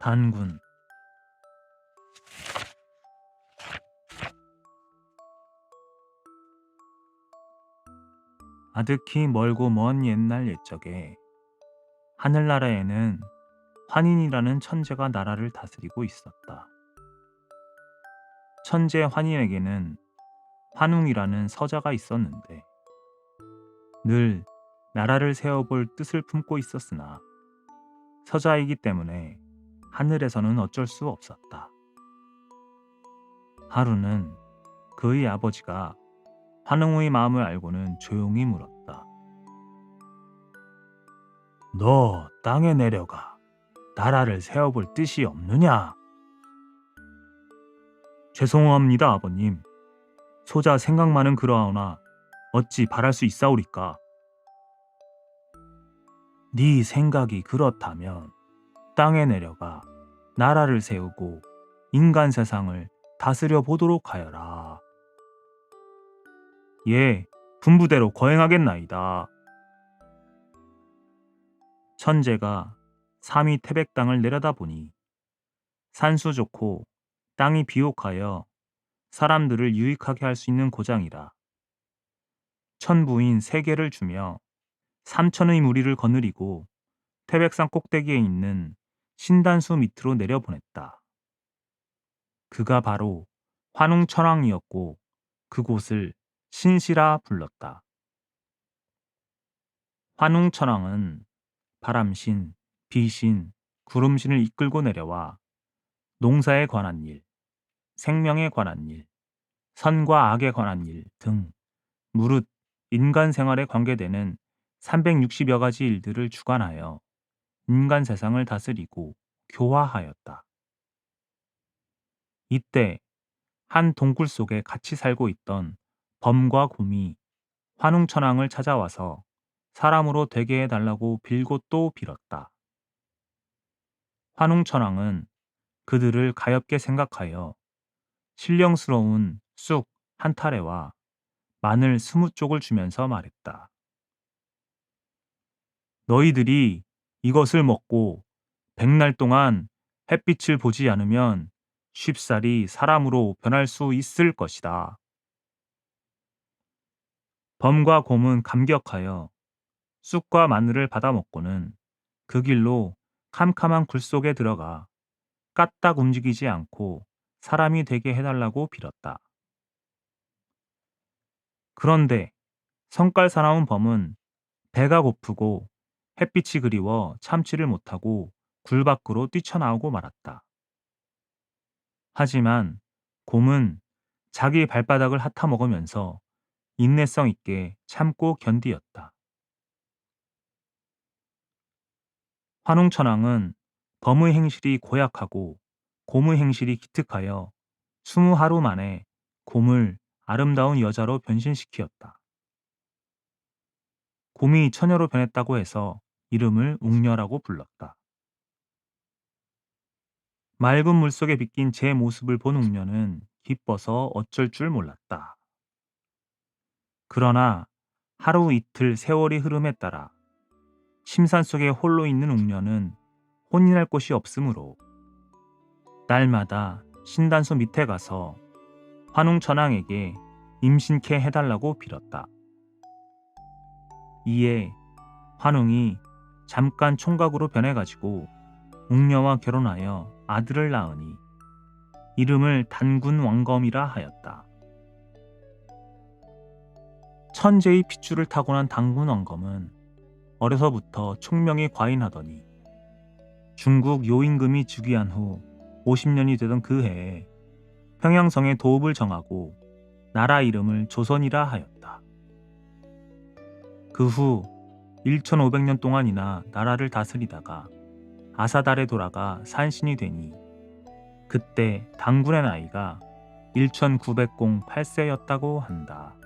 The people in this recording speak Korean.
단군 아득히 멀고 먼 옛날 옛적에 하늘나라에는 환인이라는 천재가 나라를 다스리고 있었다. 천재 환인에게는 환웅이라는 서자가 있었는데 늘 나라를 세워볼 뜻을 품고 있었으나 서자이기 때문에 하늘에서는 어쩔 수 없었다. 하루는 그의 아버지가 환웅의 마음을 알고는 조용히 물었다. 너 땅에 내려가 나라를 세워볼 뜻이 없느냐? 죄송합니다, 아버님. 소자 생각만은 그러하오나 어찌 바랄 수 있사오리까? 네 생각이 그렇다면 땅에 내려가 나라를 세우고 인간 세상을 다스려 보도록 하여라. 예, 분부대로 거행하겠나이다. 천재가 삼위 태백 땅을 내려다보니 산수 좋고 땅이 비옥하여 사람들을 유익하게 할 수 있는 고장이라. 천부인 세 개를 주며 삼천의 무리를 거느리고 태백산 꼭대기에 있는 신단수 밑으로 내려보냈다. 그가 바로 환웅천왕이었고 그곳을 신시라 불렀다. 환웅천왕은 바람신, 비신, 구름신을 이끌고 내려와 농사에 관한 일, 생명에 관한 일, 선과 악에 관한 일 등 무릇 인간 생활에 관계되는 360여 가지 일들을 주관하여 인간 세상을 다스리고 교화하였다. 이때 한 동굴 속에 같이 살고 있던 범과 곰이 환웅천왕을 찾아와서 사람으로 되게 해달라고 빌고 또 빌었다. 환웅천왕은 그들을 가엽게 생각하여 신령스러운 쑥 한 타래와 마늘 스무 쪽을 주면서 말했다. 너희들이 이것을 먹고 백날 동안 햇빛을 보지 않으면 쉽사리 사람으로 변할 수 있을 것이다. 범과 곰은 감격하여 쑥과 마늘을 받아 먹고는 그 길로 캄캄한 굴 속에 들어가 까딱 움직이지 않고 사람이 되게 해달라고 빌었다. 그런데 성깔 사나운 범은 배가 고프고 햇빛이 그리워 참지를 못하고 굴 밖으로 뛰쳐나오고 말았다. 하지만 곰은 자기 발바닥을 핥아 먹으면서 인내성 있게 참고 견디었다. 환웅천왕은 범의 행실이 고약하고 곰의 행실이 기특하여 스무 하루 만에 곰을 아름다운 여자로 변신시키었다. 곰이 처녀로 변했다고 해서 이름을 웅녀라고 불렀다. 맑은 물속에 비낀 제 모습을 본 웅녀는 기뻐서 어쩔 줄 몰랐다. 그러나 하루 이틀 세월이 흐름에 따라 심산 속에 홀로 있는 웅녀는 혼인할 곳이 없으므로 날마다 신단소 밑에 가서 환웅천왕에게 임신케 해달라고 빌었다. 이에 환웅이 잠깐 총각으로 변해가지고 웅녀와 결혼하여 아들을 낳으니 이름을 단군 왕검이라 하였다. 천재의 핏줄을 타고난 단군 왕검은 어려서부터 총명에 과인하더니 중국 요임금이 즉위한 후 50년이 되던 그 해에 평양성의 도읍을 정하고 나라 이름을 조선이라 하였다. 그후 1500년 동안이나 나라를 다스리다가 아사달에 돌아가 산신이 되니 그때 당군의 나이가 1908세였다고 한다.